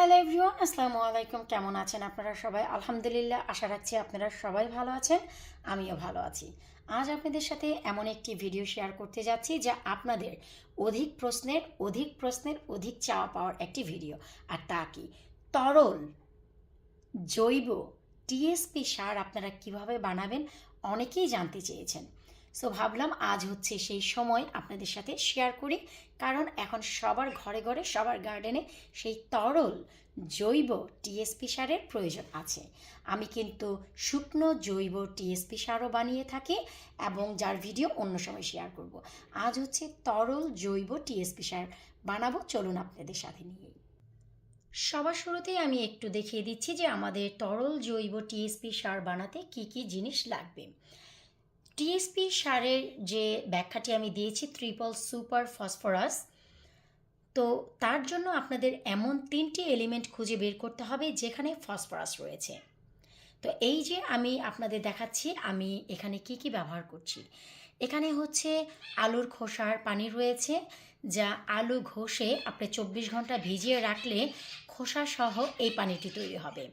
Hello everyone আসসালামু আলাইকুম। কেমন আছেন আপনারা সবাই? আলহামদুলিল্লাহ, আশা রাখছি আপনারা সবাই ভালো আছেন। আমিও ভালো আছি। আজ আপনাদের সাথে এমন একটি ভিডিও শেয়ার করতে যাচ্ছি যা আপনাদের অধিক প্রশ্নের অধিক প্রশ্নের, অধিক চাওয়া পাওয়ার একটি ভিডিও আর তা কি? তরল, জৈব টিএসপি সার আপনারা কীভাবে বানাবেন? অনেকেই জানতে চেয়েছেন। সো ভাবলাম আজ হচ্ছে সেই সময় আপনাদের সাথে শেয়ার করি। কারণ এখন সবার ঘরে ঘরে, সবার গার্ডেনে সেই তরল জৈব টিএসপি সারের প্রয়োজন আছে। আমি কিন্তু শুকনো জৈব টিএসপি সারও বানিয়ে থাকি এবং যার ভিডিও অন্য সময় শেয়ার করব। আজ হচ্ছে তরল জৈব টিএসপি সার বানাবো। চলুন আপনাদের সাথে নিয়ে সবার শুরুতেই আমি একটু দেখিয়ে দিচ্ছি যে আমাদের তরল জৈব টিএসপি সার বানাতে কি কি জিনিস লাগবে। টিএসপি সারের যে ব্যাখ্যাটি আমি দিয়েছি, ত্রিপল সুপার ফসফরাস, তো তার জন্য আপনাদের এমন তিনটি এলিমেন্ট খুঁজে বের করতে হবে যেখানে ফসফরাস রয়েছে। তো এই যে আমি আপনাদের দেখাচ্ছি, আমি এখানে কি কি ব্যবহার করছি। এখানে হচ্ছে আলুর খোসার পানি রয়েছে, যা আলু ঘষে আপনি চব্বিশ ঘণ্টা ভিজিয়ে রাখলে খোসা সহ এই পানিটি তৈরি হবে।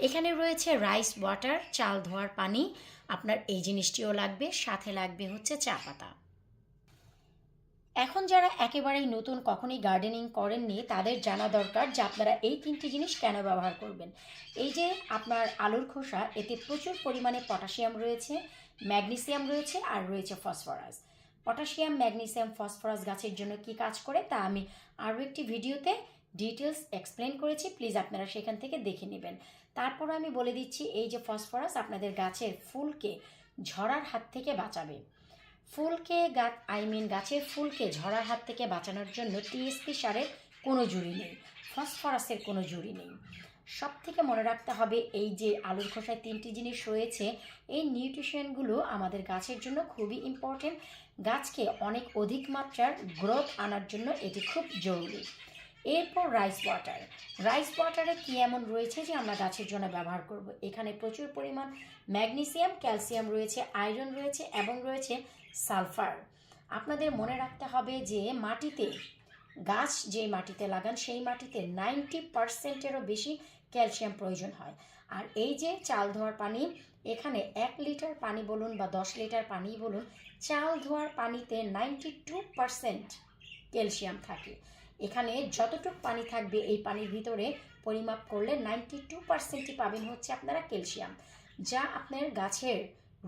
এখানে রয়েছে রাইস ওয়াটার চাল ধোয়ার পানি। আপনার এই জিনিসটিও লাগবে, সাথে লাগবে হচ্ছে চা পাতা। এখন যারা একেবারেই নতুন কখনই গার্ডেনিং করেননি, তাদের জানা দরকার যে আপনারা এই তিনটি জিনিস কেন ব্যবহার করবেন। এই যে আপনার আলুর খোসা, এতে প্রচুর পরিমাণে পটাশিয়াম রয়েছে, ম্যাগনেসিয়াম রয়েছে আর রয়েছে ফসফরাস। পটাশিয়াম, ম্যাগনেসিয়াম, ফসফরাস গাছের জন্য কি কাজ করে তা আমি আরও একটি ভিডিওতে ডিটেলস এক্সপ্লেন করেছি। প্লিজ আপনারা সেখান থেকে দেখে নেবেন। তারপর আমি বলে দিচ্ছি, এই যে ফসফরাস আপনাদের গাছের ফুলকে ঝরার হাত থেকে বাঁচাবে। ফুলকে গাছ আই মিন গাছের ফুলকে ঝরার হাত থেকে বাঁচানোর জন্য টিএসপি সারের কোনো জুড়ি নেই, ফসফরাসের কোনো জুড়ি নেই। সব থেকে মনে রাখতে হবে, এই যে আলুর খোসায় তিনটি জিনিস রয়েছে, এই নিউট্রিশনগুলো আমাদের গাছের জন্য খুবই ইম্পর্টেন্ট গাছকে অনেক অধিক মাত্রার গ্রোথ আনার জন্য এটি খুব জরুরি। এরপর রাইস ওয়াটার রাইস ওয়াটারে কী এমন রয়েছে যে আমরা গাছের জন্য ব্যবহার করব? এখানে প্রচুর পরিমাণ ম্যাগনেসিয়াম ক্যালসিয়াম রয়েছে আয়রন রয়েছে এবং রয়েছে সালফার আপনাদের মনে রাখতে হবে যে মাটিতে গাছ যে মাটিতে লাগান, সেই মাটিতে নাইনটি পার্সেন্টেরও বেশি ক্যালসিয়াম প্রয়োজন হয়। আর এই যে চাল ধোয়ার পানি, এখানে এক লিটার পানি বলুন বা দশ লিটার পানি বলুন, চাল ধোয়ার পানিতে নাইনটি টু পার্সেন্ট ক্যালসিয়াম থাকে। এখানে যতটুকু পানি থাকবে এই পানির ভিতরে পরিমাপ করলে নাইনটি টু পার্সেন্টই পাবেন হচ্ছে আপনারা ক্যালসিয়াম, যা আপনার গাছের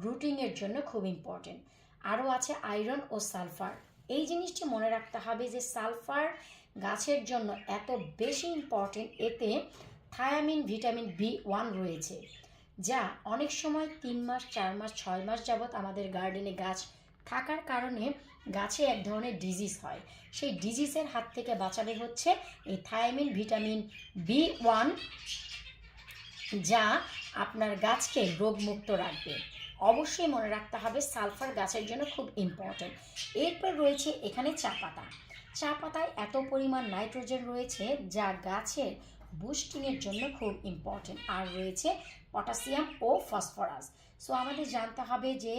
রুটিংয়ের জন্য খুব ইম্পর্টেন্ট আরও আছে আয়রন ও সালফার। এই জিনিসটি মনে রাখতে হবে যে সালফার গাছের জন্য এত বেশি ইম্পর্টেন্ট এতে থায়ামিন, ভিটামিন বি ওয়ান রয়েছে, যা অনেক সময় তিন মাস, চার মাস, ছয় মাস যাবৎ আমাদের গার্ডেনে গাছ থাকার কারণে গাছে এক ধরনের ডিজিজ হয়। সেই ডিজিজের হাত থেকে বাঁচাবে হচ্ছে এই থায়ামিন ভিটামিন বি ওয়ান যা আপনার গাছকে রোগমুক্ত রাখবে। অবশ্যই মনে রাখতে হবে সালফার গাছের জন্য খুব ইম্পর্টেন্ট এরপর রয়েছে এখানে চা পাতা। চা পাতায় এত পরিমাণ নাইট্রোজেন রয়েছে যা গাছের বুস্টিংয়ের জন্য খুব ইম্পর্টেন্ট আর রয়েছে পটাশিয়াম ও ফসফরাস। সো আমাদের জানতে হবে যে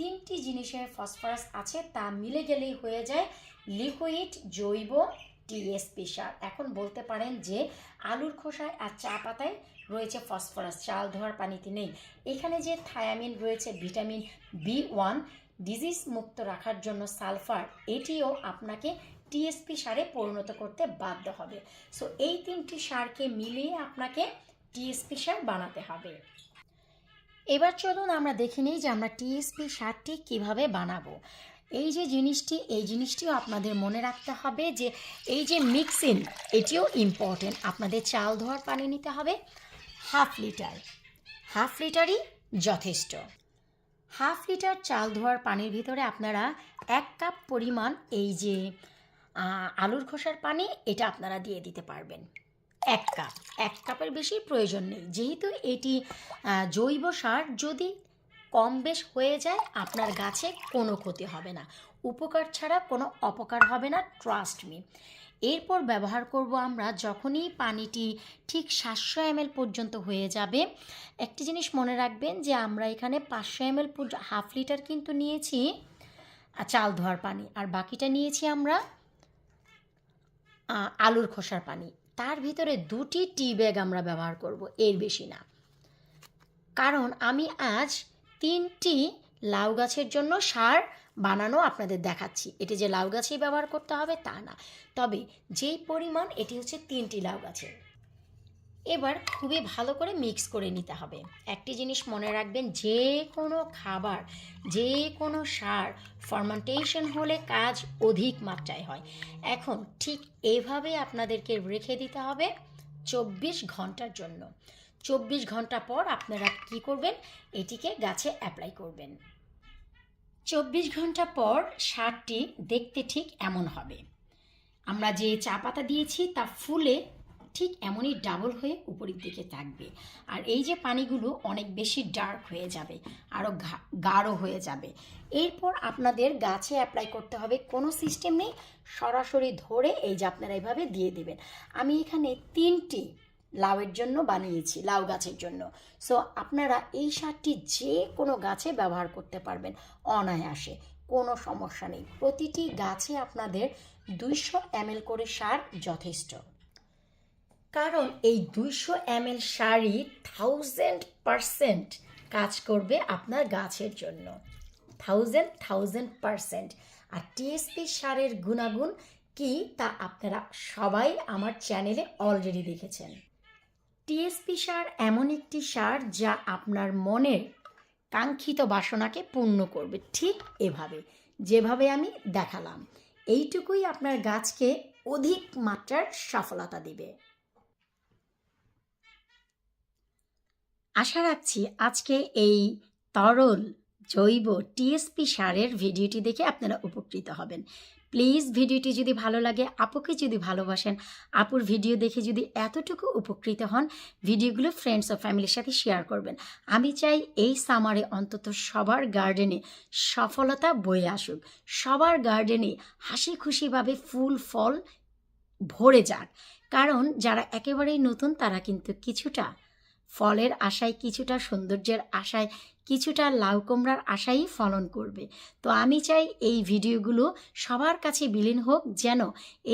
তিনটি জিনিসের ফসফরাস আছে, তা মিলে গেলেই হয়ে যায় লিকুইড জৈব টিএসপি সার এখন বলতে পারেন যে আলুর খোসায় আর চা পাতায় রয়েছে ফসফরাস, চাল ধোয়ার পানিতে নেই। এখানে যে থায়ামিন রয়েছে, ভিটামিন বি ওয়ান, ডিজিজ মুক্ত রাখার জন্য সালফার, এটিও আপনাকে টিএসপি সারে পরিণত করতে বাধ্য হবে। সো এই তিনটি সারকে মিলিয়ে আপনাকে টিএসপি সার বানাতে হবে। এবার চলুন আমরা দেখে নিই যে আমরা টিএসপি সারটি কীভাবে বানাবো। এই যে জিনিসটি, এই জিনিসটিও আপনাদের মনে রাখতে হবে যে এই যে মিক্সিং এটিও ইম্পর্টেন্ট আপনাদের চাল ধোয়ার পানি নিতে হবে। Half litre. হাফ লিটারই যথেষ্ট। হাফ লিটার চাল ধোয়ার পানির ভিতরে আপনারা এক কাপ পরিমাণ এই যে আলুর খোসার পানি, এটা আপনারা দিয়ে দিতে পারবেন। এক কাপ, এক কাপের বেশি প্রয়োজন নেই। যেহেতু এটি জৈব সার, যদি কম বেশ হয়ে যায়, আপনার গাছে কোনো ক্ষতি হবে না। উপকার ছাড়া কোনো অপকার হবে না ট্রাস্ট মি এরপর ব্যবহার করব আমরা যখনই পানিটি ঠিক সাতশো এম পর্যন্ত হয়ে যাবে, একটি জিনিস মনে রাখবেন যে আমরা এখানে পাঁচশো এম এল হাফ লিটার কিন্তু নিয়েছি চাল ধোয়ার পানি। আর বাকিটা নিয়েছি আমরা আলুর খোসার পানি। তার ভিতরে দুটি টি ব্যাগ আমরা ব্যবহার করব, এর বেশি না। কারণ আমি আজ তিনটি লাউ গাছের জন্য সার বানানো আপনাদের দেখাচ্ছি। এটি যে লাউ গাছেই ব্যবহার করতে হবে তা না। তবে যেই পরিমাণ, এটি হচ্ছে তিনটি লাউ গাছের। এবার খুবই ভালো করে মিক্স করে নিতে হবে। একটি জিনিস মনে রাখবেন, যে কোনো খাবার, যে কোনো সার ফার্মেন্টেশন হলে কাজ অধিক মাত্রায় হয়। এখন ঠিক এভাবে আপনাদেরকে রেখে দিতে হবে চব্বিশ ঘণ্টার জন্য। চব্বিশ ঘণ্টা পর আপনারা কি করবেন? এটিকে গাছে অ্যাপ্লাই করবেন। চব্বিশ ঘণ্টা পর সারটি দেখতে ঠিক এমন হবে। আমরা যে চা পাতা দিয়েছি তা ফুলে ঠিক এমনই ডাবল হয়ে উপরের দিকে থাকবে। আর এই যে পানিগুলো অনেক বেশি ডার্ক হয়ে যাবে আরও গাঢ় হয়ে যাবে। এরপর আপনাদের গাছে অ্যাপ্লাই করতে হবে কোনো সিস্টেম নেই, সরাসরি ধরে এই যে আপনারা এভাবে দিয়ে দেবেন। আমি এখানে তিনটি লাউয়ের জন্য বানিয়েছি, লাউ গাছের জন্য। সো আপনারা এই সারটি যে কোনো গাছে ব্যবহার করতে পারবেন অনায়াসে, কোনো সমস্যা নেই। প্রতিটি গাছে আপনাদের দুইশো এমএল করে সার যথেষ্ট। কারণ এই দুইশো এমএল সারই থাউজেন্ড পারসেন্ট কাজ করবে আপনার গাছের জন্য। থাউজেন্ড থাউজেন্ড পারসেন্ট আর টিএসপি সারের গুণাগুণ কি তা আপনারা সবাই আমার চ্যানেলে অলরেডি দেখেছেন। টিএসপি সার এমন একটি সার যা আপনার মনের কাঙ্ক্ষিত বাসনাকে পূর্ণ করবে। ঠিক এভাবে, যেভাবে আমি দেখালাম, এইটুকুই আপনার গাছকে অধিক মাত্রার সফলতা দিবে। আশা রাখছি আজকে এই তরল জৈব টিএসপি সারের ভিডিওটি দেখে আপনারা উপকৃত হবেন। প্লিজ ভিডিওটি যদি ভালো লাগে, আপুকে যদি ভালোবাসেন, আপুর ভিডিও দেখে যদি এতটুকু উপকৃত হন, ভিডিওগুলো ফ্রেন্ডস ও ফ্যামিলির সাথে শেয়ার করবেন। আমি চাই এই সামারে অন্তত সবার গার্ডেনে সফলতা বয়ে আসুক। সবার গার্ডেনে হাসি খুশিভাবে ফুল, ফল ভরে যাক। কারণ যারা একেবারেই নতুন, তারা কিন্তু কিছুটা ফলের আশায় কিছুটা সৌন্দর্যের আশায়, কিছুটা লাউ কুমড়ার আশাই ফলন করবে। তো আমি চাই এই ভিডিওগুলো সবার কাছে বিলীন হোক, যেন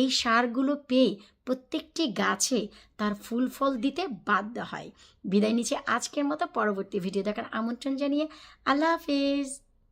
এই সারগুলো পেয়ে প্রত্যেকটি গাছে তার ফুল ফল দিতে বাধ্য হয়। বিদায় নিচ্ছে আজকের মতো পরবর্তী ভিডিও দেখার আমন্ত্রণ জানিয়ে আল্লাহ হাফেজ।